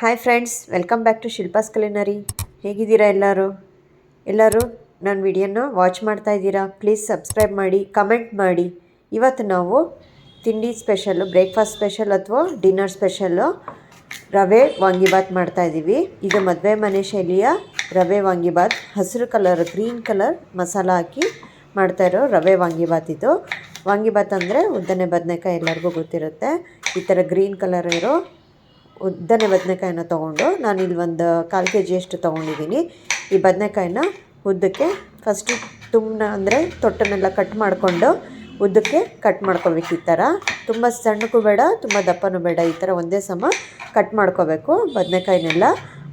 Hi friends welcome back to Shilpa's culinary ಹೇಗಿದ್ದೀರಾ ಎಲ್ಲರೂ? ಎಲ್ಲರೂ ನನ್ನ ವಿಡಿಯೋನ ವಾಚ್ ಮಾಡ್ತಾ ಇದ್ದೀರಾ? ಪ್ಲೀಸ್ ಸಬ್ಸ್ಕ್ರೈಬ್ ಮಾಡಿ ಕಮೆಂಟ್ ಮಾಡಿ. ಇವತ್ತು ನಾವು ತಿಂಡಿ ಸ್ಪೆಷಲ್ಲು ಬ್ರೇಕ್ಫಾಸ್ಟ್ ಸ್ಪೆಷಲ್ ಅಥವಾ ಡಿನ್ನರ್ ಸ್ಪೆಷಲ್ಲು ರವೆ ವಾಂಗಿಬಾತ್ ಮಾಡ್ತಾ ಇದ್ದೀವಿ. ಇದು ಮದುವೆ ಮನೆ ಶೈಲಿಯ ರವೆ ವಾಂಗಿಬಾತ್ ಹಸಿರು ಕಲರ್ ಗ್ರೀನ್ ಕಲರ್ ಮಸಾಲ ಹಾಕಿ ಮಾಡ್ತಾ ಇರೋ ರವೆ ವಾಂಗಿಬಾತ್ ಇದು. ವಾಂಗಿಬಾತ್ ಅಂದರೆ ಉದ್ದನೆ ಬದನೆಕಾಯಿ ಎಲ್ಲರಿಗೂ ಗೊತ್ತಿರುತ್ತೆ. ಈ ಥರ ಗ್ರೀನ್ ಕಲರ್ ಇರೋ ಉದ್ದನೆ ಬದನೆಕಾಯಿನ ತೊಗೊಂಡು ನಾನು ಇಲ್ಲಿ ಒಂದು ಕಾಲು ಕೆ ಜಿಯಷ್ಟು ತೊಗೊಂಡಿದ್ದೀನಿ. ಈ ಬದನೆಕಾಯಿನ ಉದ್ದಕ್ಕೆ ಫಸ್ಟು ತುಂಬಾ ಅಂದರೆ ತೊಟ್ಟನ್ನೆಲ್ಲ ಕಟ್ ಮಾಡಿಕೊಂಡು ಉದ್ದಕ್ಕೆ ಕಟ್ ಮಾಡ್ಕೋಬೇಕು ಈ ಥರ. ತುಂಬ ಸಣ್ಣಕ್ಕೂ ಬೇಡ, ತುಂಬ ದಪ್ಪನೂ ಬೇಡ, ಈ ಥರ ಒಂದೇ ಸಮ ಕಟ್ ಮಾಡ್ಕೋಬೇಕು ಬದನೆಕಾಯಿನೆಲ್ಲ.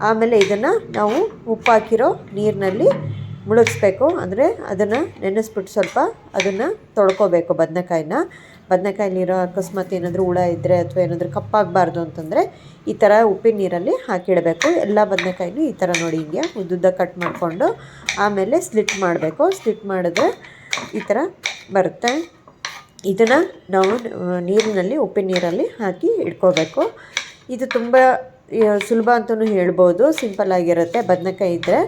ಆಮೇಲೆ ಇದನ್ನು ನಾವು ಉಪ್ಪು ಹಾಕಿರೋ ನೀರಿನಲ್ಲಿ ಮುಳುಗಿಸ್ಬೇಕು. ಅಂದರೆ ಅದನ್ನು ನೆನೆಸ್ಬಿಟ್ಟು ಸ್ವಲ್ಪ ಅದನ್ನು ತೊಳ್ಕೊಬೇಕು ಬದನೆಕಾಯಿನ. ಬದನೆಕಾಯಿಲಿರೋ ಅಕಸ್ಮಾತ್ ಏನಾದರೂ ಹುಳ ಇದ್ದರೆ ಅಥವಾ ಏನಾದರೂ ಕಪ್ಪಾಗಬಾರ್ದು ಅಂತಂದರೆ ಈ ಥರ ಉಪ್ಪಿನ ನೀರಲ್ಲಿ ಹಾಕಿಡಬೇಕು. ಎಲ್ಲ ಬದನೆಕಾಯಿನೂ ಈ ಥರ ನೋಡಿ ಹಿಂಗೆ ಉದ್ದುದ್ದ ಕಟ್ ಮಾಡಿಕೊಂಡು ಆಮೇಲೆ ಸ್ಲಿಟ್ ಮಾಡಬೇಕು. ಸ್ಲಿಟ್ ಮಾಡಿದ್ರೆ ಈ ಥರ ಬರುತ್ತೆ. ಇದನ್ನು ನಾವು ನೀರಿನಲ್ಲಿ, ಉಪ್ಪಿನ ನೀರಲ್ಲಿ ಹಾಕಿ ಇಟ್ಕೋಬೇಕು. ಇದು ತುಂಬ ಸುಲಭ ಅಂತಲೂ ಹೇಳ್ಬೋದು, ಸಿಂಪಲ್ ಆಗಿರುತ್ತೆ. ಬದನೆಕಾಯಿ ಇದ್ದರೆ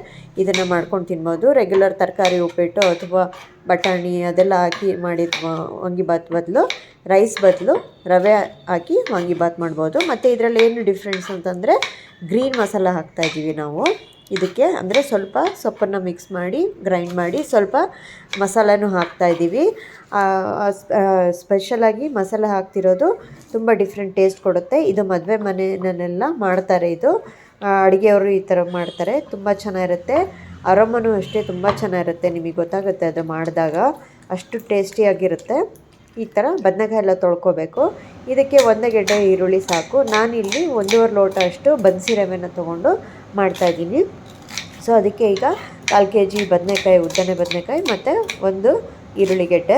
ಇದನ್ನು ಮಾಡ್ಕೊಂಡು ತಿನ್ಬೋದು. ರೆಗ್ಯುಲರ್ ತರಕಾರಿ ಉಪ್ಪಿಟ್ಟು ಅಥವಾ ಬಟಾಣಿ ಅದೆಲ್ಲ ಹಾಕಿ ಮಾಡಿದ ವಾಂಗಿಬಾತ್ ಬದಲು, ರೈಸ್ ಬದಲು, ರವೆ ಹಾಕಿ ವಾಂಗಿಬಾತ್ ಮಾಡ್ಬೋದು. ಮತ್ತು ಇದರಲ್ಲಿ ಏನು ಡಿಫ್ರೆನ್ಸ್ ಅಂತಂದರೆ ಗ್ರೀನ್ ಮಸಾಲ ಹಾಕ್ತಾಯಿದ್ದೀವಿ ನಾವು. ಇದಕ್ಕೆ ಅಂದರೆ ಸ್ವಲ್ಪ ಸೊಪ್ಪನ್ನು ಮಿಕ್ಸ್ ಮಾಡಿ ಗ್ರೈಂಡ್ ಮಾಡಿ ಸ್ವಲ್ಪ ಮಸಾಲನೂ ಹಾಕ್ತಾಯಿದ್ದೀವಿ ಸ್ಪೆಷಲಾಗಿ ಮಸಾಲೆ ಹಾಕ್ತಿರೋದು ತುಂಬ ಡಿಫ್ರೆಂಟ್ ಟೇಸ್ಟ್ ಕೊಡುತ್ತೆ. ಇದು ಮದುವೆ ಮನೆಯಲ್ಲೆಲ್ಲ ಮಾಡ್ತಾರೆ ಇದು. ಅಡುಗೆಯವರು ಈ ಥರ ಮಾಡ್ತಾರೆ. ತುಂಬ ಚೆನ್ನಾಗಿರುತ್ತೆ. ಅರಮನೂ ಅಷ್ಟೇ ತುಂಬ ಚೆನ್ನಾಗಿರುತ್ತೆ. ನಿಮಗೆ ಗೊತ್ತಾಗುತ್ತೆ ಅದು ಮಾಡಿದಾಗ. ಅಷ್ಟು ಟೇಸ್ಟಿಯಾಗಿರುತ್ತೆ ಈ ಥರ ಬದನೆಕಾಯಿ ಎಲ್ಲ ತೊಳ್ಕೊಬೇಕು. ಇದಕ್ಕೆ ಒಂದೇ ಗೆಡ್ಡೆ ಈರುಳ್ಳಿ ಸಾಕು. ನಾನಿಲ್ಲಿ ಒಂದೂವರೆ ಲೋಟ ಅಷ್ಟು ಬನ್ಸಿ ರವೆನ ತೊಗೊಂಡು ಮಾಡ್ತಾಯಿದ್ದೀನಿ ಸೊ ಅದಕ್ಕೆ ಈಗ ಕಾಲು ಕೆ ಜಿ ಬದನೆಕಾಯಿ, ಉದ್ದನೆ ಬದನೆಕಾಯಿ ಮತ್ತು ಒಂದು ಈರುಳ್ಳಿಗೆಡ್ಡೆ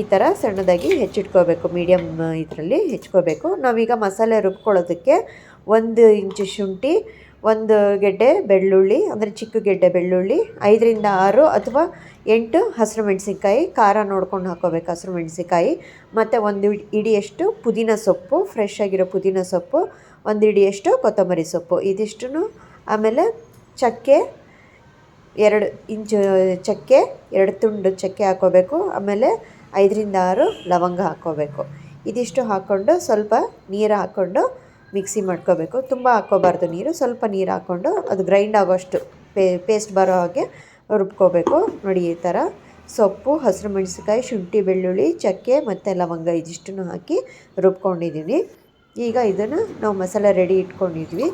ಈ ಥರ ಸಣ್ಣದಾಗಿ ಹೆಚ್ಚಿಟ್ಕೋಬೇಕು ಮೀಡಿಯಮ್ ಇದರಲ್ಲಿ ಹೆಚ್ಕೋಬೇಕು ನಾವೀಗ ಮಸಾಲೆ ರುಬ್ಕೊಳ್ಳೋದಕ್ಕೆ ಒಂದು ಇಂಚು ಶುಂಠಿ, ಒಂದು ಗೆಡ್ಡೆ ಬೆಳ್ಳುಳ್ಳಿ, ಅಂದರೆ ಚಿಕ್ಕ ಗೆಡ್ಡೆ ಬೆಳ್ಳುಳ್ಳಿ, ಐದರಿಂದ ಆರು ಅಥವಾ ಎಂಟು ಹಸಿರು ಮೆಣಸಿನ್ಕಾಯಿ, ಖಾರ ನೋಡ್ಕೊಂಡು ಹಾಕೋಬೇಕು ಹಸಿರು ಮೆಣಸಿನ್ಕಾಯಿ. ಮತ್ತು ಒಂದು ಇಡಿಯಷ್ಟು ಪುದೀನ ಸೊಪ್ಪು ಫ್ರೆಶ್ ಆಗಿರೋ ಪುದೀನ ಸೊಪ್ಪು, ಒಂದು ಇಡಿಯಷ್ಟು ಕೊತ್ತಂಬರಿ ಸೊಪ್ಪು. ಇದಿಷ್ಟು ಆಮೇಲೆ ಚಕ್ಕೆ ಎರಡು ಇಂಚು ಚಕ್ಕೆ, ಎರಡು ತುಂಡು ಚಕ್ಕೆ ಹಾಕ್ಕೋಬೇಕು ಆಮೇಲೆ ಐದರಿಂದ ಆರು ಲವಂಗ ಹಾಕ್ಕೋಬೇಕು ಇದಿಷ್ಟು ಹಾಕ್ಕೊಂಡು ಸ್ವಲ್ಪ ನೀರು ಹಾಕ್ಕೊಂಡು ಮಿಕ್ಸಿ ಮಾಡ್ಕೋಬೇಕು. ತುಂಬ ಹಾಕ್ಕೋಬಾರ್ದು ನೀರು, ಸ್ವಲ್ಪ ನೀರು ಹಾಕ್ಕೊಂಡು ಅದು ಗ್ರೈಂಡ್ ಆಗೋಷ್ಟು ಪೇಸ್ಟ್ ಬರೋ ಹಾಗೆ ರುಬ್ಕೋಬೇಕು. ನೋಡಿ ಈ ಥರ ಸೊಪ್ಪು, ಹಸಿರು ಮೆಣಸಿನ್ಕಾಯಿ, ಶುಂಠಿ, ಬೆಳ್ಳುಳ್ಳಿ, ಚಕ್ಕೆ ಮತ್ತು ಲವಂಗ ಇದಿಷ್ಟನ್ನು ಹಾಕಿ ರುಬ್ಕೊಂಡಿದ್ದೀನಿ. ಈಗ ಇದನ್ನು ನಾವು ಮಸಾಲೆ ರೆಡಿ ಇಟ್ಕೊಂಡಿದ್ವಿ.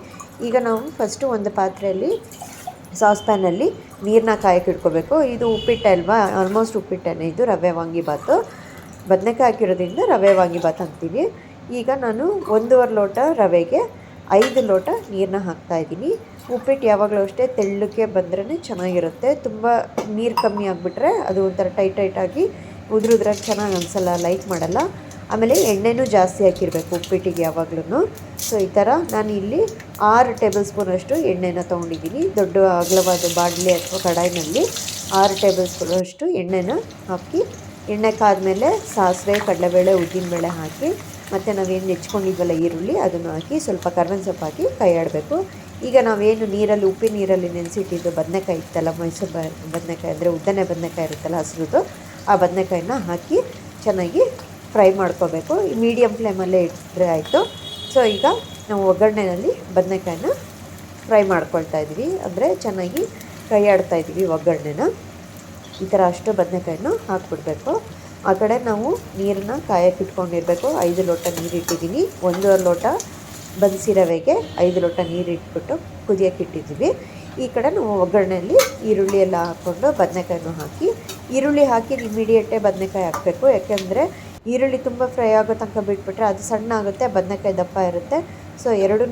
ಈಗ ನಾವು ಫಸ್ಟು ಒಂದು ಪಾತ್ರೆಯಲ್ಲಿ ಸಾಸ್ ಪ್ಯಾನಲ್ಲಿ ನೀರನ್ನ ಕಾಯಕ್ಕೆ ಇಟ್ಕೋಬೇಕು. ಇದು ಉಪ್ಪಿಟ್ಟಲ್ವಾ ಆಲ್ಮೋಸ್ಟ್ ಉಪ್ಪಿಟ್ಟನೇ ಇದು ರವೆ ವಾಂಗಿಬಾತು ಬದನೆಕಾಯಿ ಹಾಕಿರೋದ್ರಿಂದ ರವೆ ವಾಂಗಿಬಾತು ಅಂತೀವಿ ಈಗ ನಾನು ಒಂದೂವರೆ ಲೋಟ ರವೆಗೆ ಐದು ಲೋಟ ನೀರನ್ನ ಹಾಕ್ತಾಯಿದ್ದೀನಿ ಉಪ್ಪಿಟ್ಟು ಯಾವಾಗಲೂ ಅಷ್ಟೇ ತೆಳ್ಳಕ್ಕೆ ಬಂದ್ರೇ ಚೆನ್ನಾಗಿರುತ್ತೆ. ತುಂಬ ನೀರು ಕಮ್ಮಿ ಆಗಿಬಿಟ್ರೆ ಅದು ಒಂಥರ ಟೈಟ್ ಟೈಟಾಗಿ ಉದುರುದ್ರಾಗ ಚೆನ್ನಾಗಿ ಅನಿಸಲ್ಲ ಲೈಕ್ ಮಾಡಲ್ಲ. ಆಮೇಲೆ ಎಣ್ಣೆನೂ ಜಾಸ್ತಿ ಹಾಕಿರಬೇಕು ಉಪ್ಪಿಟ್ಟಿಗೆ ಯಾವಾಗ್ಲೂ ಸೊ ಈ ಥರ ನಾನು ಇಲ್ಲಿ ಆರು ಟೇಬಲ್ ಸ್ಪೂನಷ್ಟು ಎಣ್ಣೆನ ತೊಗೊಂಡಿದ್ದೀನಿ. ದೊಡ್ಡ ಅಗಲವಾದ ಬಾಣಲೆ ಅಥವಾ ಕಡಾಯಿನಲ್ಲಿ ಆರು ಟೇಬಲ್ ಸ್ಪೂನಷ್ಟು ಎಣ್ಣೆನ ಹಾಕಿ, ಎಣ್ಣೆ ಕಾದ್ಮೇಲೆ ಸಾಸಿವೆ, ಕಡಲೆಬೇಳೆ, ಉದ್ದಿನಬೇಳೆ ಹಾಕಿ, ಮತ್ತು ನಾವೇನು ನೆಚ್ಕೊಂಡಿದ್ವಲ್ಲ ಈರುಳ್ಳಿ ಅದನ್ನು ಹಾಕಿ ಸ್ವಲ್ಪ ಕರ್ಬೇವಿನ ಸೊಪ್ಪು ಹಾಕಿ ಕೈ ಈಗ ನಾವೇನು ನೀರಲ್ಲಿ, ಉಪ್ಪಿನ ನೀರಲ್ಲಿ ನೆನೆಸಿಟ್ಟಿದ್ದು ಬದನೆಕಾಯಿ ಇತ್ತಲ್ಲ, ಮೈಸೂರು ಬದನೆಕಾಯಿ ಅಂದರೆ ಉದ್ದನೆ ಬದನೆಕಾಯಿ ಇರುತ್ತಲ್ಲ ಹಸಿರುದು, ಆ ಬದನೆಕಾಯಿನ ಹಾಕಿ ಚೆನ್ನಾಗಿ ಫ್ರೈ ಮಾಡ್ಕೋಬೇಕು. ಮೀಡಿಯಮ್ ಫ್ಲೇಮಲ್ಲೇ ಇಟ್ಟರೆ ಆಯಿತು. ಸೊ ಈಗ ನಾವು ಒಗ್ಗರಣೆಯಲ್ಲಿ ಬದನೆಕಾಯನ್ನ ಫ್ರೈ ಮಾಡ್ಕೊಳ್ತಾ ಇದ್ದೀವಿ. ಅಂದರೆ ಚೆನ್ನಾಗಿ ಕೈ ಇದ್ದೀವಿ ಒಗ್ಗರಣೆನ. ಈ ಥರ ಅಷ್ಟು ಬದನೆಕಾಯನ್ನು ಹಾಕ್ಬಿಡ್ಬೇಕು. ಆ ಕಡೆ ನಾವು ನೀರನ್ನ ಕಾಯಕ್ಕೆ ಇಟ್ಕೊಂಡಿರಬೇಕು. ಐದು ಲೋಟ ನೀರು ಇಟ್ಟಿದ್ದೀನಿ ಒಂದೂವರೆ ಲೋಟ ಬನ್ಸಿ ರವೆಗೆ ಐದು ಲೋಟ ನೀರು ಇಟ್ಬಿಟ್ಟು ಇಟ್ಟಿದ್ದೀವಿ. ಈ ಕಡೆ ನಾವು ಒಗ್ಗರಣೆಯಲ್ಲಿ ಈರುಳ್ಳಿ ಎಲ್ಲ ಹಾಕ್ಕೊಂಡು ಬದನೆಕಾಯನ್ನು ಹಾಕಿ, ಈರುಳ್ಳಿ ಹಾಕಿ ಇಮಿಡಿಯೇಟೇ ಬದನೆಕಾಯಿ ಹಾಕಬೇಕು. ಯಾಕೆಂದರೆ ಈರುಳ್ಳಿ ತುಂಬ ಫ್ರೈ ಆಗೋ ತನಕ ಬಿಟ್ಬಿಟ್ರೆ ಅದು ಸಣ್ಣ ಆಗುತ್ತೆ, ಬದನೆಕಾಯಿ ದಪ್ಪ ಇರುತ್ತೆ. ಸೊ ಎರಡೂ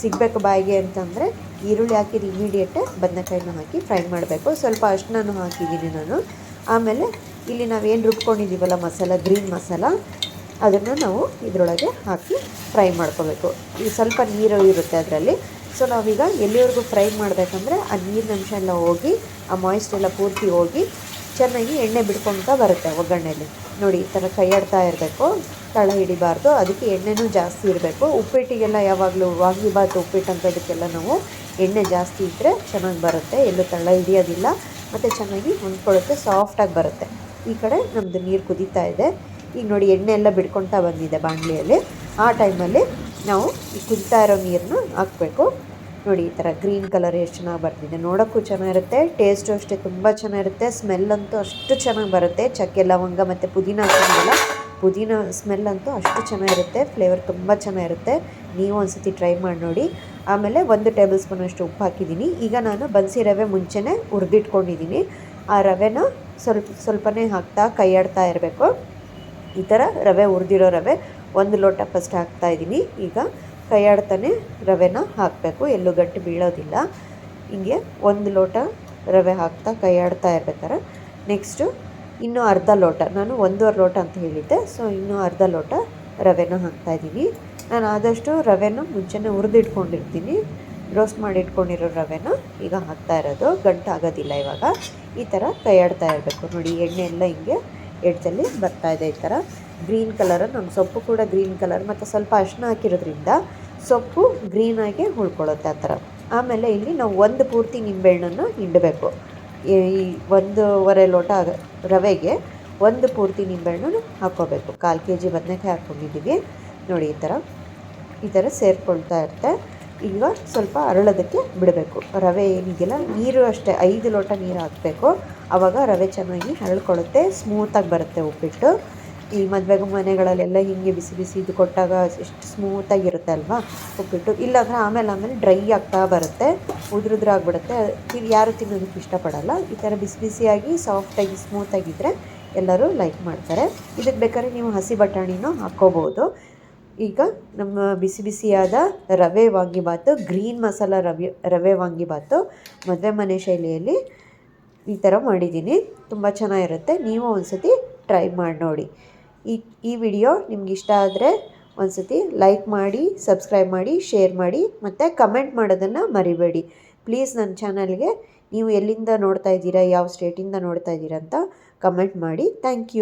ಸಿಗಬೇಕು ಬಾಯಿಗೆ ಅಂತಂದರೆ ಈರುಳ್ಳಿ ಹಾಕಿದ ಇಮಿಡಿಯೇಟೇ ಬದನೆಕಾಯಿನ ಹಾಕಿ ಫ್ರೈ ಮಾಡಬೇಕು. ಸ್ವಲ್ಪ ಅಷ್ಟನ್ನು ಹಾಕಿದ್ದೀನಿ ನಾನು. ಆಮೇಲೆ ಇಲ್ಲಿ ನಾವೇನು ರುಬ್ಕೊಂಡಿದ್ದೀವಲ್ಲ ಮಸಾಲ ಗ್ರೀನ್ ಮಸಾಲ, ಅದನ್ನು ನಾವು ಇದರೊಳಗೆ ಹಾಕಿ ಫ್ರೈ ಮಾಡ್ಕೋಬೇಕು. ಈ ಸ್ವಲ್ಪ ನೀರು ಇರುತ್ತೆ ಅದರಲ್ಲಿ. ಸೊ ನಾವೀಗ ಎಲ್ಲಿವರೆಗೂ ಫ್ರೈ ಮಾಡಬೇಕಂದ್ರೆ ಆ ನೀರಿನ ಅಂಶ ಎಲ್ಲ ಹೋಗಿ, ಆ ಮಾಯಿಸ್ಟ್ ಎಲ್ಲ ಪೂರ್ತಿ ಹೋಗಿ ಚೆನ್ನಾಗಿ ಎಣ್ಣೆ ಬಿಡ್ಕೊಳ್ತಾ ಬರುತ್ತೆ ಒಗ್ಗರಣೆಯಲ್ಲಿ ನೋಡಿ, ಈ ಥರ ಕೈ ಆಡ್ತಾ ಇರಬೇಕು, ತಳ ಹಿಡಿಬಾರ್ದು, ಅದಕ್ಕೆ ಎಣ್ಣೆನೂ ಜಾಸ್ತಿ ಇರಬೇಕು. ಉಪ್ಪಿಟ್ಟಿಗೆಲ್ಲ ಯಾವಾಗಲೂ ವಾಂಗಿಬಾತ್ ಉಪ್ಪಿಟ್ಟು ಅಂಥದಕ್ಕೆಲ್ಲ ನಾವು ಎಣ್ಣೆ ಜಾಸ್ತಿ ಇದ್ದರೆ ಚೆನ್ನಾಗಿ ಬರುತ್ತೆ. ಎಲ್ಲೂ ತಳ ಹಿಡಿಯೋದಿಲ್ಲ, ಮತ್ತು ಚೆನ್ನಾಗಿ ಹೊಂದ್ಕೊಳ್ಳುತ್ತೆ ಸಾಫ್ಟಾಗಿ ಬರುತ್ತೆ. ಈ ಕಡೆ ನಮ್ಮದು ನೀರು ಕುದೀತಾ ಇದೆ. ಈಗ ನೋಡಿ, ಎಣ್ಣೆ ಎಲ್ಲ ಬಿಡ್ಕೊಳ್ತಾ ಬಂದಿದೆ ಬಾಣಲಿಯಲ್ಲಿ. ಆ ಟೈಮಲ್ಲಿ ನಾವು ಈ ಕುದಿತಾ ಇರೋ ನೀರನ್ನ ಹಾಕಬೇಕು. ನೋಡಿ, ಈ ಥರ ಗ್ರೀನ್ ಕಲರ್ ಎಷ್ಟು ಚೆನ್ನಾಗಿ ಬರ್ತಿದೆ ನೋಡೋಕ್ಕೂ ಚೆನ್ನಾಗಿರುತ್ತೆ, ಟೇಸ್ಟು ಅಷ್ಟೇ ತುಂಬ ಚೆನ್ನಾಗಿರುತ್ತೆ, ಸ್ಮೆಲ್ ಅಂತೂ ಅಷ್ಟು ಚೆನ್ನಾಗಿ ಬರುತ್ತೆ. ಚಕ್ಕೆ, ಲವಂಗ ಮತ್ತು ಪುದೀನ ಹಾಕಿದ್ಮೇಲೆ ಪುದೀನ ಸ್ಮೆಲ್ ಅಂತೂ ಅಷ್ಟು ಚೆನ್ನಾಗಿರುತ್ತೆ, ಫ್ಲೇವರ್ ತುಂಬ ಚೆನ್ನಾಗಿರುತ್ತೆ. ನೀವು ಒಂದ್ಸತಿ ಟ್ರೈ ಮಾಡಿ ನೋಡಿ. ಆಮೇಲೆ ಒಂದು ಟೇಬಲ್ ಸ್ಪೂನ್ ಅಷ್ಟು ಉಪ್ಪು ಹಾಕಿದ್ದೀನಿ. ಈಗ ನಾನು ಬನ್ಸಿ ರವೆ ಮುಂಚೆನೇ ಹುರಿದಿಟ್ಕೊಂಡಿದ್ದೀನಿ. ಆ ರವೆನ ಸ್ವಲ್ಪ, ಸ್ವಲ್ಪನೇ ಹಾಕ್ತಾ ಕೈಯಾಡ್ತಾ ಇರಬೇಕು. ಈ ಥರ ರವೆ, ಹುರಿದಿರೋ ರವೆ, ಒಂದು ಲೋಟ ಫಸ್ಟ್ ಹಾಕ್ತಾ ಇದ್ದೀನಿ. ಈಗ ಕೈಯಾಡ್ತಾನೆ ರವೆನ ಹಾಕಬೇಕು. ಎಲ್ಲೂ ಗಟ್ಟಿ ಬೀಳೋದಿಲ್ಲ. ಹಿಂಗೆ ಒಂದು ಲೋಟ ರವೆ ಹಾಕ್ತಾ ಕೈಯಾಡ್ತಾ ಇರ್ಬೇಕಾರೆ. ನೆಕ್ಸ್ಟು ಇನ್ನೂ ಅರ್ಧ ಲೋಟ, ನಾನು ಒಂದೂವರೆ ಲೋಟ ಅಂತ ಹೇಳಿದ್ದೆ. ಸೊ ಇನ್ನೂ ಅರ್ಧ ಲೋಟ ರವೆನ ಹಾಕ್ತಾಯಿದ್ದೀನಿ ನಾನು ಆದಷ್ಟು ರವೆನ ಮುಂಚೆನೇ ಹುರಿದಿಟ್ಕೊಂಡಿರ್ತೀನಿ. ರೋಸ್ಟ್ ಮಾಡಿ ಇಟ್ಕೊಂಡಿರೋ ರವೆನ ಈಗ ಹಾಕ್ತಾ ಇರೋದು. ಗಂಟು ಆಗೋದಿಲ್ಲ ಇವಾಗ. ಈ ಥರ ಕೈಯಾಡ್ತಾ ಇರಬೇಕು. ನೋಡಿ ಎಣ್ಣೆ ಎಲ್ಲ ಹಿಂಗೆ ಎಡ್ಜಲ್ಲಿ ಬರ್ತಾ ಇದೆ ಈ ಥರ. ಗ್ರೀನ್ ಕಲರ್ ನಮ್ಮ ಸೊಪ್ಪು ಕೂಡ ಗ್ರೀನ್ ಕಲರ್ ಮತ್ತು ಸ್ವಲ್ಪ ಅರಿಶಿನ ಹಾಕಿರೋದ್ರಿಂದ ಸೊಪ್ಪು ಗ್ರೀನಾಗಿ ಉಳ್ಕೊಳ್ಳುತ್ತೆ ಆ ಥರ. ಆಮೇಲೆ ಇಲ್ಲಿ ನಾವು ಒಂದು ಪೂರ್ತಿ ನಿಂಬೆಹಣ್ಣನ್ನು ಹಿಂಡಬೇಕು. ಈ ಒಂದೂವರೆ ಲೋಟ ರವೆಗೆ ಒಂದು ಪೂರ್ತಿ ನಿಂಬೆಹಣ್ಣು ಹಾಕ್ಕೋಬೇಕು. ಕಾಲು ಕೆ ಜಿ ಬದನೆಕಾಯಿ ಹಾಕ್ಕೊಂಡಿದ್ದೀವಿ. ನೋಡಿ ಈ ಥರ. ಈ ಥರ ಸೇರಿಕೊಳ್ತಾ ಇರುತ್ತೆ. ಈಗ ಸ್ವಲ್ಪ ಅರಳೋದಕ್ಕೆ ಬಿಡಬೇಕು. ರವೆ ಏನಿದೆಯಲ್ಲ, ನೀರು ಅಷ್ಟೇ, ಐದು ಲೋಟ ನೀರು ಹಾಕಬೇಕು. ಆವಾಗ ರವೆ ಚೆನ್ನಾಗಿ ಅರಳ್ಕೊಳ್ಳುತ್ತೆ ಸ್ಮೂತಾಗಿ ಬರುತ್ತೆ ಉಪ್ಪಿಟ್ಟು. ಈ ಮದುವೆ ಮನೆಗಳಲ್ಲೆಲ್ಲ ಹೀಗೆ ಬಿಸಿ ಬಿಸಿ ಇದು ಕೊಟ್ಟಾಗ ಎಷ್ಟು ಸ್ಮೂತಾಗಿರುತ್ತೆ ಅಲ್ವಾ? ಉಪ್ಪಿಟ್ಟು. ಇಲ್ಲಾಂದರೆ ಆಮೇಲೆ ಆಮೇಲೆ ಡ್ರೈ ಆಗ್ತಾ ಬರುತ್ತೆ ಉದುರುದ್ರಾಗ್ಬಿಡುತ್ತೆ ತಿನ್, ಯಾರು ತಿನ್ನೋದಕ್ಕೆ ಇಷ್ಟಪಡಲ್ಲ. ಈ ಥರ ಬಿಸಿ ಬಿಸಿಯಾಗಿ ಸಾಫ್ಟಾಗಿ ಸ್ಮೂತಾಗಿದ್ದರೆ ಎಲ್ಲರೂ ಲೈಕ್ ಮಾಡ್ತಾರೆ. ಇದಕ್ಕೆ ಬೇಕಾದ್ರೆ ನೀವು ಹಸಿ ಬಟಾಣಿನೂ ಹಾಕ್ಕೋಬೋದು. ಈಗ ನಮ್ಮ ಬಿಸಿ ಬಿಸಿಯಾದ ರವೆ ವಾಂಗಿಬಾತು ಗ್ರೀನ್ ಮಸಾಲ ರವೆ ರವೆ ವಾಂಗಿಬಾತು ಮದುವೆ ಮನೆ ಶೈಲಿಯಲ್ಲಿ ಈ ಥರ ಮಾಡಿದ್ದೀನಿ. ತುಂಬ ಚೆನ್ನಾಗಿರುತ್ತೆ. ನೀವು ಒಂದು ಸತಿ ಟ್ರೈ ಮಾಡಿ ನೋಡಿ. ಈ ವಿಡಿಯೋ ನಿಮ್ಗೆ ಇಷ್ಟ ಆದರೆ ಒಂದು ಸತಿ ಲೈಕ್ ಮಾಡಿ ಸಬ್ಸ್ಕ್ರೈಬ್ ಮಾಡಿ ಶೇರ್ ಮಾಡಿ, ಮತ್ತು ಕಮೆಂಟ್ ಮಾಡೋದನ್ನು ಮರಿಬೇಡಿ. ಪ್ಲೀಸ್ ನನ್ನ ಚಾನಲ್ಗೆ ನೀವು ಎಲ್ಲಿಂದ ನೋಡ್ತಾ ಇದ್ದೀರಾ, ಯಾವ ಸ್ಟೇಟಿಂದ ನೋಡ್ತಾ ಇದ್ದೀರಾ ಅಂತ ಕಮೆಂಟ್ ಮಾಡಿ. Thank you